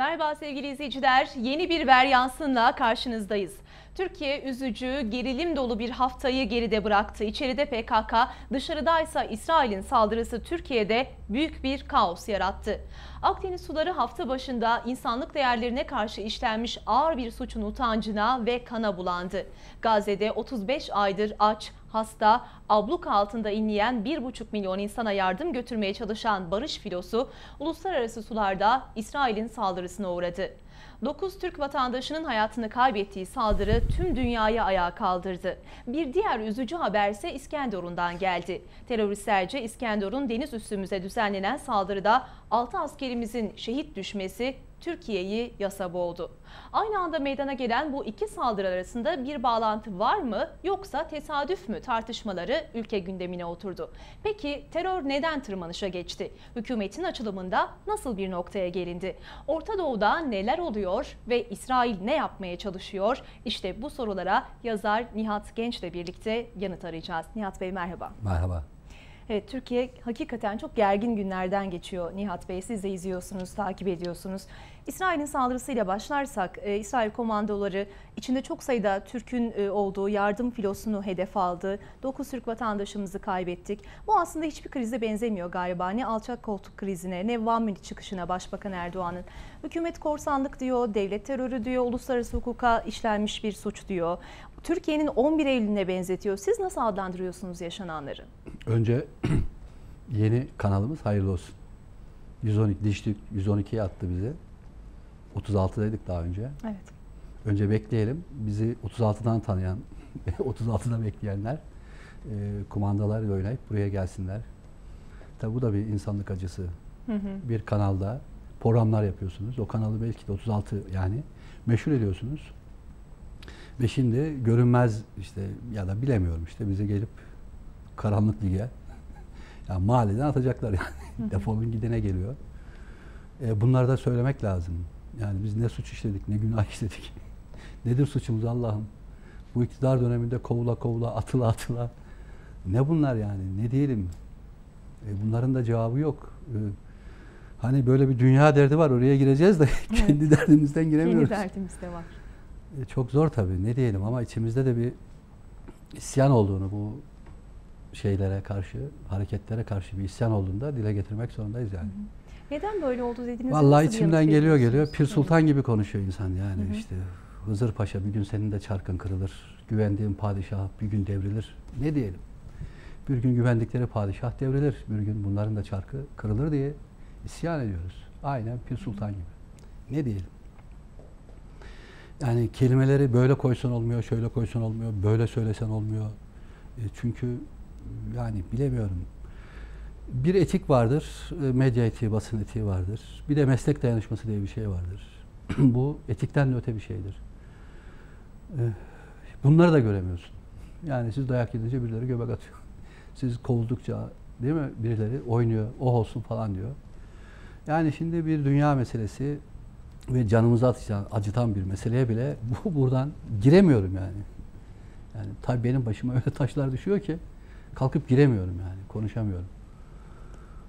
Merhaba sevgili izleyiciler. Yeni bir veryansınla karşınızdayız. Türkiye üzücü, gerilim dolu bir haftayı geride bıraktı. İçeride PKK, dışarıdaysa İsrail'in saldırısı Türkiye'de büyük bir kaos yarattı. Akdeniz suları hafta başında insanlık değerlerine karşı işlenmiş ağır bir suçun utancına ve kana bulandı. Gazze'de 35 aydır aç, hasta, abluk altında inleyen 1,5 milyon insana yardım götürmeye çalışan barış filosu uluslararası sularda İsrail'in saldırısına uğradı. 9 Türk vatandaşının hayatını kaybettiği saldırı tüm dünyayı ayağa kaldırdı. Bir diğer üzücü haber ise İskenderun'dan geldi. Teröristlerce İskenderun deniz üssümüze düzenlenen saldırıda 6 askerimizin şehit düşmesi Türkiye'yi yasa boğdu. Aynı anda meydana gelen bu iki saldırı arasında bir bağlantı var mı yoksa tesadüf mü tartışmaları ülke gündemine oturdu. Peki terör neden tırmanışa geçti? Hükümetin açılımında nasıl bir noktaya gelindi? Orta Doğu'da neler oluyor ve İsrail ne yapmaya çalışıyor? İşte bu sorulara yazar Nihat Genç'le birlikte yanıt arayacağız. Nihat Bey merhaba. Merhaba. Evet, Türkiye hakikaten çok gergin günlerden geçiyor Nihat Bey. Siz de izliyorsunuz, takip ediyorsunuz. İsrail'in saldırısıyla başlarsak, e, İsrail komandoları içinde çok sayıda Türk'ün e, olduğu yardım filosunu hedef aldı. 9 Türk vatandaşımızı kaybettik. Bu aslında hiçbir krize benzemiyor galiba. Ne alçak koltuk krizine, ne Van Münih çıkışına Başbakan Erdoğan'ın. Hükümet korsanlık diyor, devlet terörü diyor, uluslararası hukuka işlenmiş bir suç diyor. Türkiye'nin 11 Eylül'üne benzetiyor. Siz nasıl adlandırıyorsunuz yaşananları? Önce yeni kanalımız hayırlı olsun. 112 Dişlik 112'ye attı bizi. 36'daydık daha önce. Evet. Önce bekleyelim. Bizi 36'dan tanıyan, 36'da bekleyenler e, kumandalarla oynayıp buraya gelsinler. Tabi bu da bir insanlık acısı. Hı hı. Bir kanalda programlar yapıyorsunuz. O kanalı belki de 36 yani meşhur ediyorsunuz. Ve şimdi görünmez işte ya da bilemiyorum işte bize gelip karanlık lige yani mahalleden atacaklar yani. Defolun gidene geliyor. E, bunları da söylemek lazım. Yani biz ne suç işledik, ne günah işledik. Nedir suçumuz Allah'ım? Bu iktidar döneminde kovula kovula, atıla atıla. Ne bunlar yani? Ne diyelim? E, bunların da cevabı yok. E, hani böyle bir dünya derdi var, oraya gireceğiz de kendi derdimizden giremiyoruz. Kendi derdimiz de var. E, çok zor tabii, ne diyelim ama içimizde de bir isyan olduğunu bu şeylere karşı, hareketlere karşı bir isyan olduğunda dile getirmek zorundayız yani. Hı hı. Neden böyle oldu dediniz? Vallahi içimden geliyor geliyor. Pir Sultan gibi konuşuyor insan yani hı hı. işte. Hızır Paşa bir gün senin de çarkın kırılır. Güvendiğin padişah bir gün devrilir. Ne diyelim? Bir gün güvendikleri padişah devrilir. Bir gün bunların da çarkı kırılır diye isyan ediyoruz. Aynen Pir Sultan gibi. Ne diyelim? Yani kelimeleri böyle koysan olmuyor, şöyle koysan olmuyor, böyle söylesen olmuyor. E çünkü yani bilemiyorum bir etik vardır, e, medya etiği, basın etiği vardır. Bir de meslek dayanışması diye bir şey vardır. Bu etikten de öte bir şeydir. E, bunları da göremiyorsun. Yani siz dayak yedince birileri göbek atıyor. Siz kovuldukça değil mi birileri oynuyor, o olsun falan diyor. Yani şimdi bir dünya meselesi ve canımızı acıtan, acıtan bir meseleye bile bu buradan giremiyorum yani. Yani tabii benim başıma öyle taşlar düşüyor ki kalkıp giremiyorum yani, konuşamıyorum.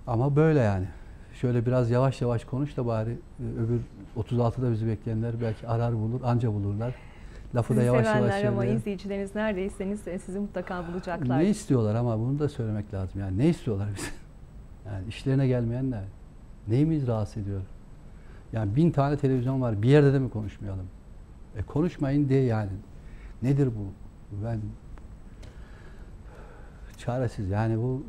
Ama böyle yani. Şöyle biraz yavaş yavaş konuş da bari e, öbür 36'da bizi bekleyenler belki arar bulur, anca bulurlar. Lafı Sizi da yavaş yavaş söylüyor. ama izleyicileriniz neredeyseniz sizi mutlaka bulacaklar. Ne istiyorlar ama bunu da söylemek lazım. Yani ne istiyorlar bize? Yani işlerine gelmeyenler. Neyimiz rahatsız ediyor? Yani bin tane televizyon var. Bir yerde de mi konuşmayalım? E konuşmayın diye yani. Nedir bu? Ben çaresiz. Yani bu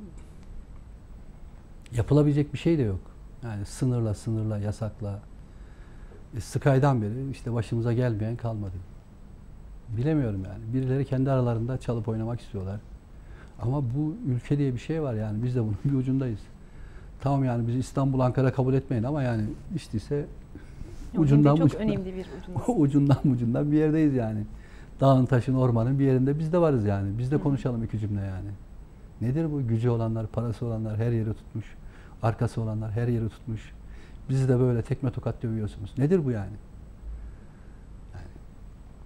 yapılabilecek bir şey de yok. Yani sınırla, sınırla, yasakla. E, Sky'dan beri işte başımıza gelmeyen kalmadı. Bilemiyorum yani. Birileri kendi aralarında çalıp oynamak istiyorlar. Ama bu ülke diye bir şey var yani. Biz de bunun bir ucundayız. Tamam yani biz İstanbul, Ankara kabul etmeyin ama yani işte ise ucundan çok ucundan, önemli bir ucundan. ucundan ucundan bir yerdeyiz yani. Dağın, taşın, ormanın bir yerinde biz de varız yani. Biz de konuşalım iki cümle yani. Nedir bu? Gücü olanlar, parası olanlar her yeri tutmuş. Arkası olanlar her yeri tutmuş. Bizi de böyle tekme tokat dövüyorsunuz. Nedir bu yani? yani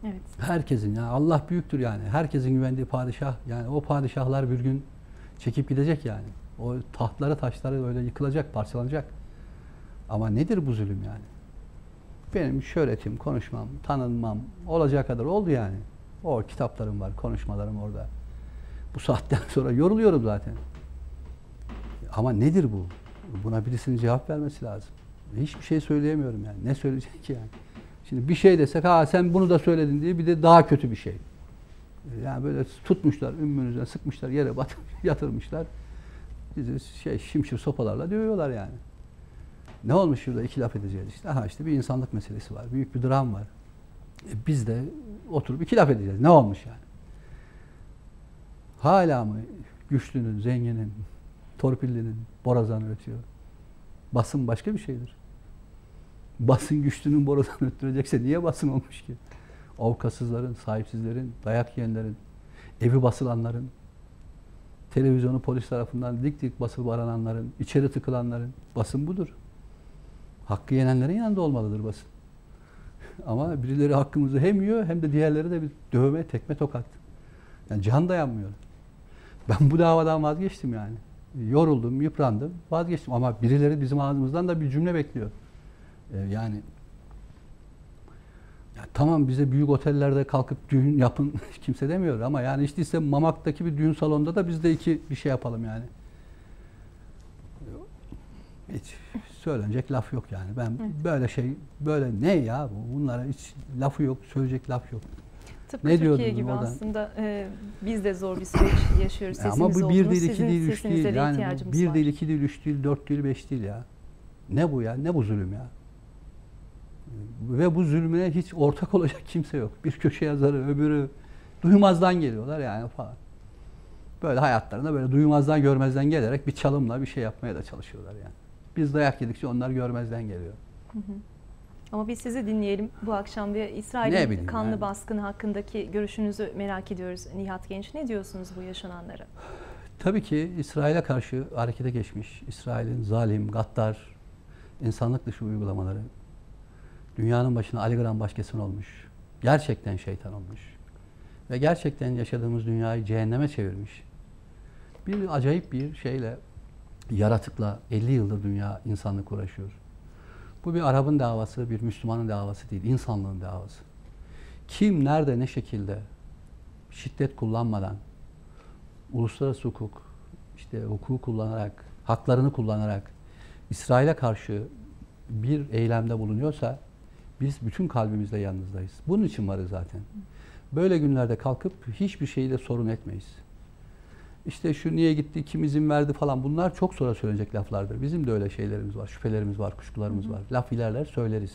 evet. Herkesin ya Allah büyüktür yani. Herkesin güvendiği padişah yani o padişahlar bir gün çekip gidecek yani. O tahtları taşları öyle yıkılacak, parçalanacak. Ama nedir bu zulüm yani? benim şöhretim, konuşmam, tanınmam olacağı kadar oldu yani. O kitaplarım var, konuşmalarım orada. Bu saatten sonra yoruluyorum zaten. Ama nedir bu? Buna birisinin cevap vermesi lazım. Hiçbir şey söyleyemiyorum yani. Ne söyleyecek ki yani? Şimdi bir şey desek ha sen bunu da söyledin diye bir de daha kötü bir şey. Yani böyle tutmuşlar ümmünüzden sıkmışlar yere bat yatırmışlar. Bizi şey şimşir sopalarla dövüyorlar yani. Ne olmuş şurada iki laf edeceğiz işte. Aha işte bir insanlık meselesi var. Büyük bir dram var. E biz de oturup iki laf edeceğiz. Ne olmuş yani? Hala mı güçlünün, zenginin, torpillinin borazanı ötüyor? Basın başka bir şeydir. Basın güçlünün borazanı öttürecekse niye basın olmuş ki? Avukatsızların, sahipsizlerin, dayak yiyenlerin, evi basılanların, televizyonu polis tarafından dik dik basılıp arananların, içeri tıkılanların basın budur. Hakkı yenenlerin yanında olmalıdır basın. Ama birileri hakkımızı hem yiyor hem de diğerleri de bir dövme, tekme, tokat. Yani can dayanmıyor. Ben bu davadan vazgeçtim yani. Yoruldum, yıprandım, vazgeçtim. Ama birileri bizim ağzımızdan da bir cümle bekliyor. Ee, yani ya tamam bize büyük otellerde kalkıp düğün yapın kimse demiyor ama yani işte ise Mamak'taki bir düğün salonunda da biz de iki bir şey yapalım yani. Hiç söylenecek laf yok yani. Ben Evet. böyle şey böyle ne ya bu? Bunlara hiç lafı yok, söyleyecek laf yok. Tıpkı Ne Türkiye gibi oradan? aslında e, biz de zor bir süreç yaşıyoruz. Ya Sesimiz ama bu bir değil, iki değil, üç değil. de Yani bir var. değil, iki değil, üç değil, dört değil, beş değil ya. Ne bu ya? Ne bu zulüm ya? Ve bu zulmüne hiç ortak olacak kimse yok. Bir köşe yazarı, öbürü duymazdan geliyorlar yani falan. Böyle hayatlarında böyle duymazdan görmezden gelerek bir çalımla bir şey yapmaya da çalışıyorlar yani. Biz dayak yedikçe onlar görmezden geliyor. Ama biz sizi dinleyelim bu akşam ve İsrail'in kanlı yani. baskını hakkındaki görüşünüzü merak ediyoruz Nihat Genç. Ne diyorsunuz bu yaşananlara? Tabii ki İsrail'e karşı harekete geçmiş, İsrail'in zalim, gaddar, insanlık dışı uygulamaları, dünyanın başına Ali Gram başkasın olmuş, gerçekten şeytan olmuş ve gerçekten yaşadığımız dünyayı cehenneme çevirmiş. Bir acayip bir şeyle, yaratıkla 50 yıldır dünya insanlık uğraşıyor. Bu bir Arap'ın davası, bir Müslümanın davası değil, insanlığın davası. Kim, nerede, ne şekilde şiddet kullanmadan, uluslararası hukuk, işte hukuku kullanarak, haklarını kullanarak İsrail'e karşı bir eylemde bulunuyorsa biz bütün kalbimizle yanınızdayız. Bunun için varız zaten. Böyle günlerde kalkıp hiçbir şeyi de sorun etmeyiz. İşte şu niye gitti, kim izin verdi falan bunlar çok sonra söylenecek laflardır. Bizim de öyle şeylerimiz var, şüphelerimiz var, kuşkularımız var. Laf ilerler söyleriz.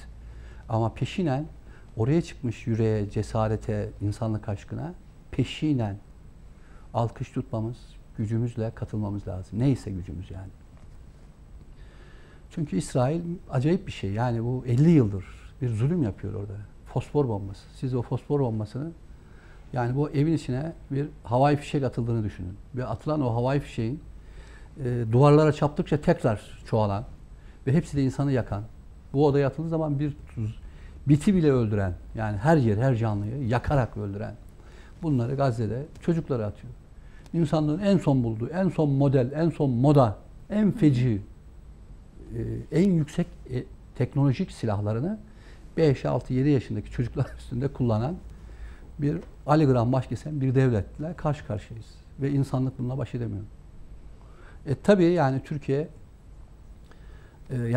Ama peşinen oraya çıkmış yüreğe, cesarete, insanlık aşkına peşinen alkış tutmamız, gücümüzle katılmamız lazım. Neyse gücümüz yani. Çünkü İsrail acayip bir şey. Yani bu 50 yıldır bir zulüm yapıyor orada. Fosfor bombası. Siz o fosfor bombasını yani bu evin içine bir havai fişek atıldığını düşünün. Ve atılan o havai fişeğin e, duvarlara çarptıkça tekrar çoğalan ve hepsi de insanı yakan. Bu odaya atıldığı zaman bir tuz, biti bile öldüren yani her yer her canlıyı yakarak öldüren bunları Gazze'de çocuklara atıyor. İnsanlığın en son bulduğu, en son model, en son moda, en feci, e, en yüksek e, teknolojik silahlarını 5, 6, 7 yaşındaki çocuklar üstünde kullanan bir Ali Gram başkesen bir devletle karşı karşıyayız. Ve insanlık bununla baş edemiyor. E tabii yani Türkiye e,